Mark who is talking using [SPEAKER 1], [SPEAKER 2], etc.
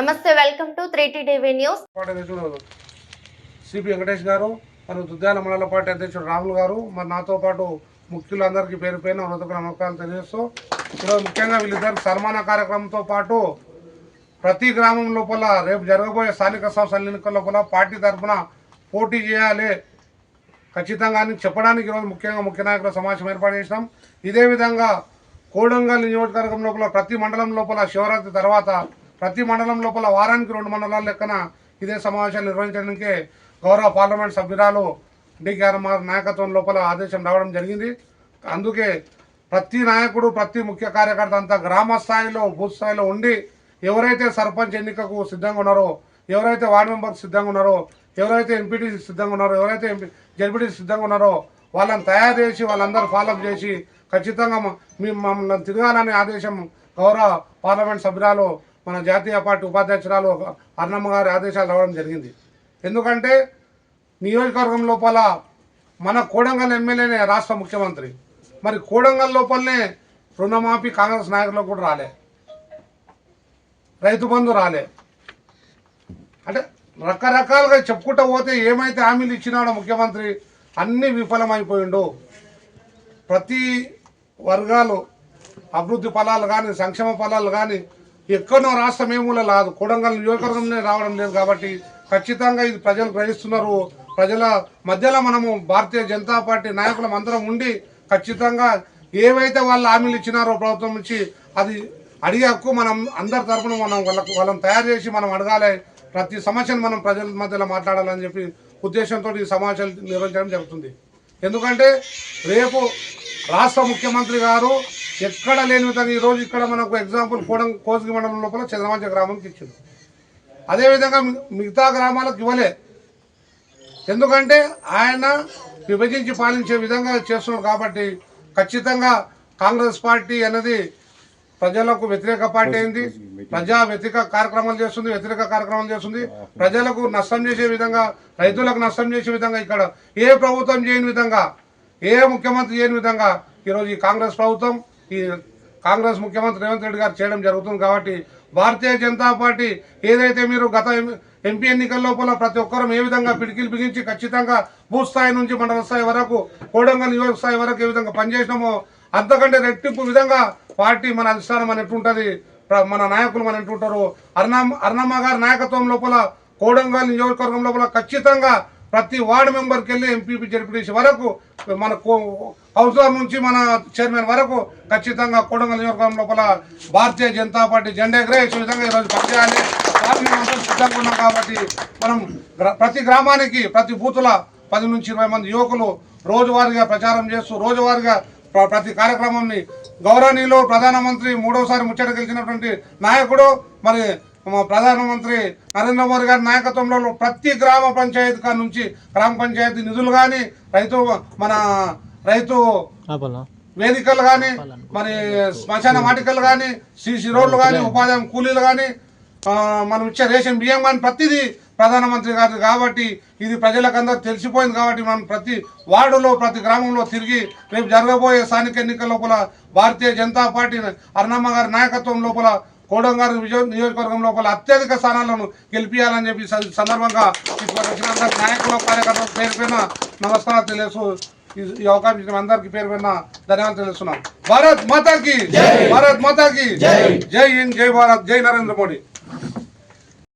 [SPEAKER 1] నమస్తే welcome to three TV news.
[SPEAKER 2] అధ్యక్షుడు CP Venkatesh గారు మరియు దుద్యాల మండల పార్టీ అధ్యక్షుడు రాహుల్ గారు మరి నాతో పాటు ముఖ్యులందరికీ పేరు పైన హృదయ నమ్మకాలు తెలియజేస్తూ ఇప్పుడు ముఖ్యంగా వీళ్ళిద్దరు సన్మాన కార్యక్రమంతో పాటు ప్రతి గ్రామం లోపల రేపు జరగబోయే స్థానిక సంస్థల ఎన్నికల లోపల పార్టీ తరఫున పోటీ చేయాలి. ఖచ్చితంగా అని చెప్పడానికి ఈరోజు ముఖ్యంగా ముఖ్య నాయకుల సమావేశం ఏర్పాటు చేసినాం. ఇదే విధంగా కోడంగల్ నియోజకవర్గం లోపల ప్రతి మండలం లోపల శివరాత్రి తర్వాత ప్రతి మండలం లోపల వారానికి రెండు మండలాల లెక్కన ఇదే సమావేశాలు నిర్వహించడానికి గౌరవ పార్లమెంట్ సభ్యురాలు డికేఆర్ఎంఆర్ నాయకత్వం లోపల ఆదేశం రావడం జరిగింది. అందుకే ప్రతి నాయకుడు ప్రతి ముఖ్య కార్యకర్త అంతా గ్రామ స్థాయిలో బూత్ స్థాయిలో ఉండి ఎవరైతే సర్పంచ్ ఎన్నికకు సిద్ధంగా ఉన్నారో ఎవరైతే వార్డు మెంబర్కి సిద్ధంగా ఉన్నారో ఎవరైతే ఎంపీటీ సిద్ధంగా ఉన్నారో ఎవరైతే ఎంపీ జడ్పీటీ సిద్ధంగా ఉన్నారో వాళ్ళని తయారు చేసి వాళ్ళందరూ ఫాలోఅప్ చేసి ఖచ్చితంగా మీ మమ్మల్ని తిరగాలనే ఆదేశం గౌరవ పార్లమెంట్ సభ్యురాలు మన జాతీయ పార్టీ ఉపాధ్యక్షురాలు అన్నమ్మ గారి ఆదేశాలు రావడం జరిగింది. ఎందుకంటే నియోజకవర్గం లోపల మన కోడంగల్ ఎమ్మెల్యేనే రాష్ట్ర ముఖ్యమంత్రి. మరి కోడంగల్ లోపలనే రుణమాఫీ కాంగ్రెస్ నాయకులకు కూడా రాలే. రైతు బంధు రాలే. అంటే రకరకాలుగా చెప్పుకుంటూ పోతే ఏమైతే హామీలు ఇచ్చినాడో ముఖ్యమంత్రి అన్నీ విఫలమైపోయిండు. ప్రతి వర్గాలు అభివృద్ధి ఫలాలు కానీ సంక్షేమ ఫలాలు కానీ ఎక్కడో రాష్ట్రం ఏమూల రాదు కొడంగల్ నియోజకవర్గంలో రావడం లేదు కాబట్టి ఖచ్చితంగా ఇది ప్రజలు గ్రహిస్తున్నారు. ప్రజల మధ్యలో మనము భారతీయ జనతా పార్టీ నాయకులం అందరం ఉండి ఖచ్చితంగా ఏవైతే వాళ్ళు హామీలు ఇచ్చినారో ప్రభుత్వం నుంచి అది అడిగే హక్కు మనం అందరి తరపున మనం వాళ్ళకు వాళ్ళని తయారు చేసి మనం అడగాలి. ప్రతి సమస్యను మనం ప్రజల మధ్యలో మాట్లాడాలని చెప్పి ఉద్దేశంతో ఈ సమావేశాలు నిర్వహించడం జరుగుతుంది. ఎందుకంటే రేపు రాష్ట్ర ముఖ్యమంత్రి గారు ఎక్కడ లేని విధంగా ఈరోజు ఇక్కడ మనకు ఎగ్జాంపుల్ కోడం కోసిగి మండలం లోపల చంద్రమంచ గ్రామానికి ఇచ్చింది అదేవిధంగా మిగతా గ్రామాలకు ఇవ్వలే. ఎందుకంటే ఆయన విభజించి పాలించే విధంగా చేస్తున్నాడు కాబట్టి ఖచ్చితంగా కాంగ్రెస్ పార్టీ అనేది ప్రజలకు వ్యతిరేక పార్టీ అయింది. ప్రజా వ్యతిరేక కార్యక్రమాలు చేస్తుంది వ్యతిరేక కార్యక్రమాలు చేస్తుంది. ప్రజలకు నష్టం చేసే విధంగా రైతులకు నష్టం చేసే విధంగా ఇక్కడ ఏ ప్రభుత్వం చేయని విధంగా ఏ ముఖ్యమంత్రి చేయని విధంగా ఈరోజు ఈ కాంగ్రెస్ ప్రభుత్వం ఈ కాంగ్రెస్ ముఖ్యమంత్రి రేవంత్ రెడ్డి గారు చేయడం జరుగుతుంది కాబట్టి భారతీయ జనతా పార్టీ ఏదైతే మీరు గత ఎంపీ ఎన్నికల లోపల ప్రతి ఒక్కరం ఏ విధంగా పిడికిలు బిగించి ఖచ్చితంగా బూత్ స్థాయి నుంచి మండల స్థాయి వరకు కోడంగల్ నియోజక స్థాయి వరకు ఏ విధంగా పనిచేసినామో అంతకంటే రెట్టింపు విధంగా పార్టీ మన అధిష్టానం అని ఎట్లుంటుంది మన నాయకులు మన ఎట్లుంటారు అర్ణమ్మ అర్ణమ్మ గారి నాయకత్వం లోపల కోడంగల్ నియోజకవర్గం లోపల ఖచ్చితంగా ప్రతి వార్డు మెంబర్కి వెళ్ళి ఎంపీపీ జడ్పీటీసీ వరకు మన కో- కౌన్సిలర్ నుంచి మన చైర్మన్ వరకు ఖచ్చితంగా కొడంగల్ నియోజకవర్గం లోపల భారతీయ జనతా పార్టీ జెండా ఎగరేసే విధంగా ఈరోజు పనిచేయాలి. దానికి సిద్ధంగా ఉన్నాం కాబట్టి మనం ప్రతి గ్రామానికి ప్రతి బూతుల పది నుంచి ఇరవై మంది యువకులు రోజువారీగా ప్రచారం చేస్తూ రోజువారీగా ప్ర- ప్రతి కార్యక్రమాన్ని గౌరవనీయులు ప్రధానమంత్రి మూడోసారి ముచ్చట గెలిచినటువంటి నాయకుడు మరి ప్రధానమంత్రి నరేంద్ర మోదీ గారి నాయకత్వంలో ప్రతి గ్రామ పంచాయతీ కాడ నుంచి గ్రామ పంచాయతీ నిధులు కానీ రైతు మన రైతు వేదికలు కానీ మరి శ్మశాన వాటికలు కానీ సీసీ రోడ్లు కానీ ఉపాధి కూలీలు కానీ మనం ఇచ్చే రేషన్ బియ్యం కానీ ప్రతిదీ ప్రధానమంత్రి గారి కాబట్టి ఇది ప్రజలకు అందరూ తెలిసిపోయింది కాబట్టి మనం ప్రతి వార్డులో ప్రతి గ్రామంలో తిరిగి రేపు జరగబోయే స్థానిక ఎన్నికల లోపల భారతీయ జనతా పార్టీ అరుణమ్మ గారి నాయకత్వం లోపల కోడంగారు విజయ నియోజకవర్గం లోపల అత్యధిక స్థానాలను గెలిపించాలని చెప్పి సందర్భంగా ఇప్పుడు వచ్చిన నాయకుల కార్యకర్తల పేరు పైన నమస్కారాలు తెలియజేస్తూ ఈ- ఈ అవకాశం ఇచ్చిన అందరికి పేరు పైన ధన్యవాదాలు తెలుస్తున్నాం భారత్ మాతాకి! భారత్ మాతాకి! జై హింద్ జై భారత్ జై నరేంద్ర మోడీ.